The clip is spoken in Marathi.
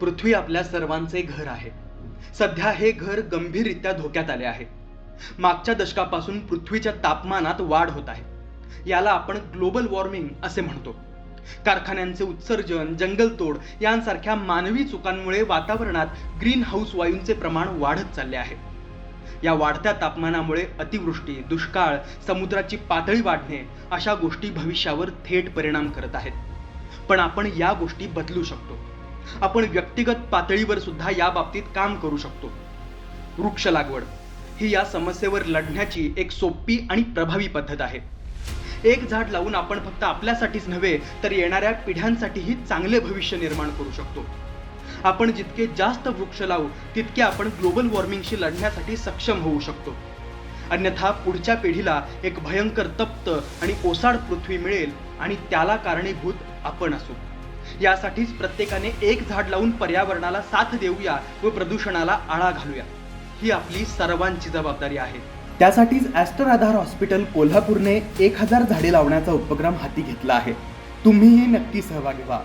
पृथ्वी आपल्या सर्वांचे घर आहे. सध्या हे घर गंभीररित्या धोक्यात आले आहे. मागच्या दशकापासून पृथ्वीच्या तापमानात वाढ होत आहे. याला आपण ग्लोबल वॉर्मिंग असे म्हणतो. कारखान्यांचे उत्सर्जन जंगलतोड यांसारख्या मानवी चुकांमुळे वातावरणात ग्रीन हाऊस वायूंचे प्रमाण वाढत चालले आहे. या वाढत्या तापमानामुळे अतिवृष्टी दुष्काळ समुद्राची पातळी वाढणे अशा गोष्टी भविष्यावर थेट परिणाम करत आहेत. पण आपण या गोष्टी बदलू शकतो. आपण व्यक्तिगत पातळीवर सुद्धा या बाबतीत काम करू शकतो. वृक्ष लागवड ही या समस्येवर लढण्याची एक सोपी आणि प्रभावी पद्धत आहे. एक झाड लावून आपण फक्त आपल्यासाठीच नव्हे तर येणाऱ्या पिढ्यांसाठीही चांगले भविष्य निर्माण करू शकतो. आपण जितके जास्त वृक्ष लावू तितके आपण ग्लोबल वॉर्मिंगशी लढण्यासाठी सक्षम होऊ शकतो. अन्यथा पुढच्या पिढीला एक भयंकर तप्त आणि ओसाड पृथ्वी मिळेल आणि त्याला कारणीभूत आपण असू. यासाठीच प्रत्येकाने एक झाड लावून पर्यावरणाला साथ देऊया व प्रदूषणाला आळा घालूया. ही आपली सर्वांची जबाबदारी आहे. त्यासाठीच ॲस्टर आधार हॉस्पिटल कोल्हापूरने एक हजार झाडे लावण्याचा उपक्रम हाती घेतला आहे. तुम्हीही नक्की सहभागी व्हा.